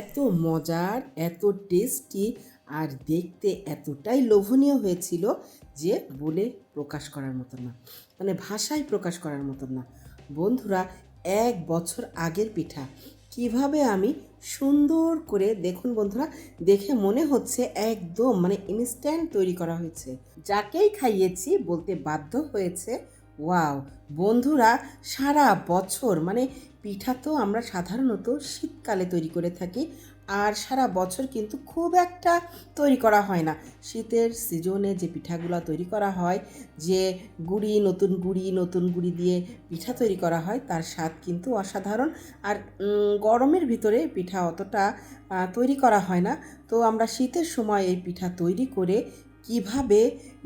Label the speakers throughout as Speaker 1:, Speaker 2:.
Speaker 1: এত মজার, এত টেস্টি আর দেখতে এতটাই লোভনীয় হয়েছিল যে বলে প্রকাশ করার মতো না। মানে ভাষায় প্রকাশ করার মতো না। বন্ধুরা, এক বছর আগের পিঠা। কীভাবে আমি সুন্দর করে, দেখুন বন্ধুরা, দেখে মনে হচ্ছে একদম মানে ইনস্ট্যান্ট তৈরি করা হয়েছে। যাকেই খাইয়েছি বলতে বাধ্য হয়েছে ওয়াও বন্ধুরা, সারা বছর মানে পিঠা তো আমরা সাধারণত শীতকালে তৈরি করে থাকি, আর সারা বছর কিন্তু খুব একটা তৈরি করা হয় না। শীতের সিজনে যে পিঠাগুলো তৈরি করা হয়, যে গুড়ি, নতুন গুড়ি নতুন গুড়ি দিয়ে পিঠা তৈরি করা হয়, তার স্বাদ কিন্তু অসাধারণ। আর গরমের ভিতরে পিঠা অতটা তৈরি করা হয় না। তো আমরা শীতের সময় এই পিঠা তৈরি করে কীভাবে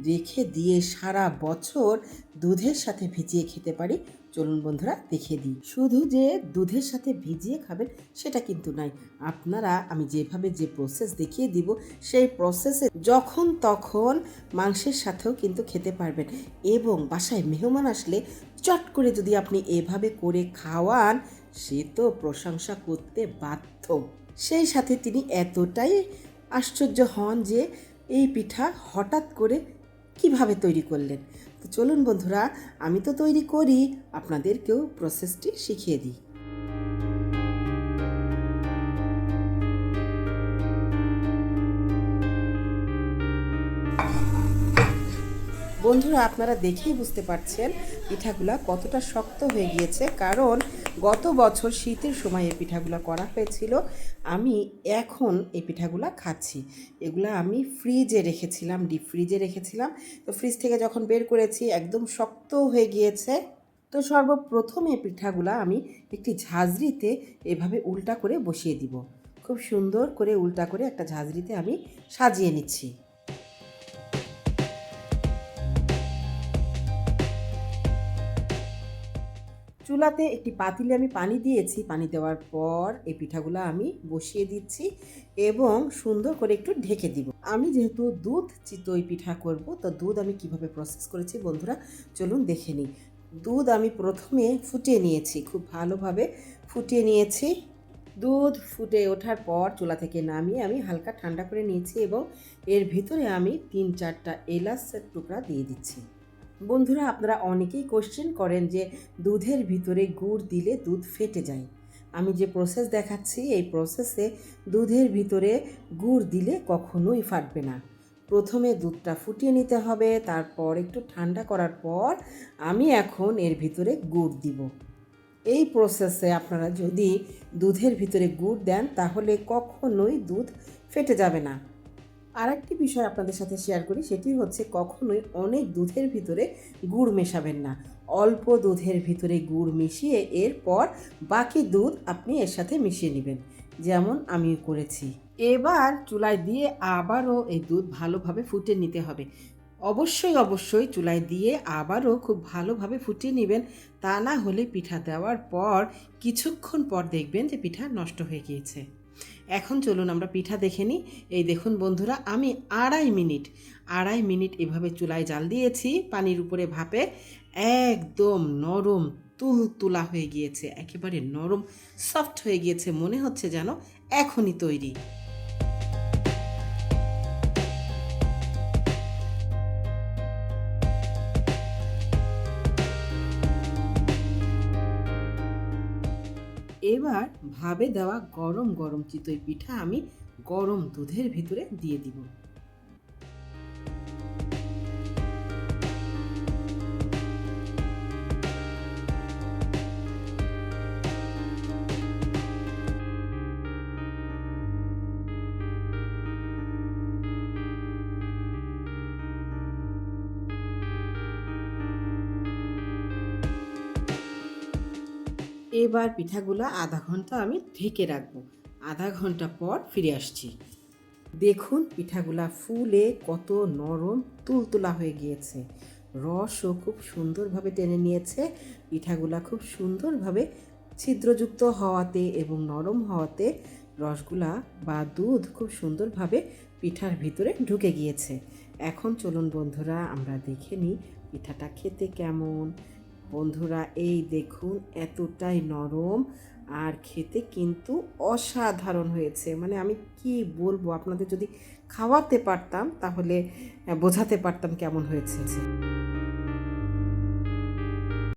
Speaker 1: রেখে দিয়ে সারা বছর দুধের সাথে ভিজিয়ে খেতে পারি? চলুন বন্ধুরা দেখিয়ে দিই। শুধু যে দুধের সাথে ভিজিয়ে খাবেন সেটা কিন্তু নয়। আপনারা, আমি যেভাবে যে প্রসেস দেখিয়ে দিব, সেই প্রসেসে যখন তখন মাংসের সাথেও কিন্তু খেতে পারবেন এবং বাসায় মেহমান আসলে চট করে যদি আপনি এভাবে করে খাওয়ান, সে তো প্রশংসা করতে বাধ্য। সেই সাথে তিনি এতটাই আশ্চর্য হন যে এই পিঠা হঠাৎ করে কীভাবে তৈরি করলেন? তো চলুন বন্ধুরা, আমি তো তৈরি করি, আপনাদেরকেও প্রসেসটি শিখিয়ে দিই। বন্ধুরা, আপনারা দেখেই বুঝতে পারছেন পিঠাগুলা কতটা শক্ত হয়ে গিয়েছে, কারণ গত বছর শীতের সময় এই পিঠাগুলো করা হয়েছিল। আমি এখন এই পিঠাগুলো খাচ্ছি। এগুলো আমি ফ্রিজে রেখেছিলাম ডিপ ফ্রিজে রেখেছিলাম। তো ফ্রিজ থেকে যখন বের করেছি, একদম শক্ত হয়ে গিয়েছে। তো সর্বপ্রথম এই পিঠাগুলা আমি একটি ঝাঁঝরিতে এভাবে উল্টা করে বসিয়ে দিব। খুব সুন্দর করে উল্টা করে একটা ঝাঁঝরিতে আমি সাজিয়ে নিচ্ছি। চুলাতে একটি পাতিলে আমি পানি দিয়েছি। পানি দেওয়ার পর এই পিঠাগুলো আমি বসিয়ে দিচ্ছি এবং সুন্দর করে একটু ঢেকে দিব। আমি যেহেতু দুধ, চিতই পিঠা করব, তো দুধ আমি কীভাবে প্রসেস করেছি বন্ধুরা, চলুন দেখে নিই। দুধ আমি প্রথমে ফুটিয়ে নিয়েছি, খুব ভালোভাবে ফুটিয়ে নিয়েছি। দুধ ফুটে ওঠার পর চুলা থেকে নামিয়ে আমি হালকা ঠান্ডা করে নিয়েছি এবং এর ভিতরে আমি তিন চারটা এলাচের টুকরা দিয়ে দিচ্ছি। বন্ধুরা, আপনারা অনেকেই কোশ্চেন করেন যে দুধের ভিতরে গুড় দিলে দুধ ফেটে যায়। আমি যে প্রসেস দেখাচ্ছি, এই প্রসেসে দুধের ভিতরে গুড় দিলে কখনোই ফাটবে না। প্রথমে দুধটা ফুটিয়ে নিতে হবে, তারপর একটু ঠান্ডা করার পর আমি এখন এর ভিতরে গুড় দিব। এই প্রসেসে আপনারা যদি দুধের ভিতরে গুড় দেন, তাহলে কখনোই দুধ ফেটে যাবে না। আরেকটি বিষয় আপনাদের সাথে শেয়ার করি, সেটি হচ্ছে কখনোই অনেক দুধের ভিতরে গুড় মেশাবেন না। অল্প দুধের ভিতরে গুড় মিশিয়ে এরপর বাকি দুধ আপনি এর সাথে মিশিয়ে নেবেন। যেমন আমি করেছি। এবার চুলায় দিয়ে আবারও এই দুধ ভালোভাবে ফুটে নিতে হবে। অবশ্যই অবশ্যই চুলায় দিয়ে আবারও খুব ভালোভাবে ফুটিয়ে নেবেন। তা না হলে পিঠা দেওয়ার পর কিছুক্ষণ পর দেখবেন যে পিঠা নষ্ট হয়ে গিয়েছে। এখন চলুন আমরা পিঠা দেখে নিই। এই দেখুন বন্ধুরা, আমি আড়াই মিনিট আড়াই মিনিট এভাবে চুলায় জাল দিয়েছি। পানির উপরে ভাপে একদম নরম তুল তুলা হয়ে গিয়েছে, একেবারে নরম, সফট হয়ে গিয়েছে, মনে হচ্ছে যেন এখনই তৈরি। এবার ভাবে দেওয়া গরম গরম চিতই পিঠা আমি গরম দুধের ভিতরে দিয়ে দিব। এবার পিঠাগুলো আধা ঘণ্টা আমি ঢেকে রাখব। আধা ঘণ্টা পর ফিরে আসছি। দেখুন পিঠাগুলা ফুলে কত নরম তুলতুলা হয়ে গিয়েছে। রসও খুব সুন্দরভাবে টেনে নিয়েছে। পিঠাগুলা খুব সুন্দরভাবে ছিদ্রযুক্ত হওয়াতে এবং নরম হওয়াতে রসগুলা বা দুধ খুব সুন্দরভাবে পিঠার ভিতরে ঢুকে গিয়েছে। এখন চলুন বন্ধুরা, আমরা দেখে নিই পিঠাটা খেতে কেমন। বন্ধুরা, এই দেখুন এতটাই নরম আর খেতে কিন্তু অসাধারণ হয়েছে। মানে আমি কি বলব, আপনাদের যদি খাওয়াতে পারতাম তাহলে বোঝাতে পারতাম কেমন হয়েছে।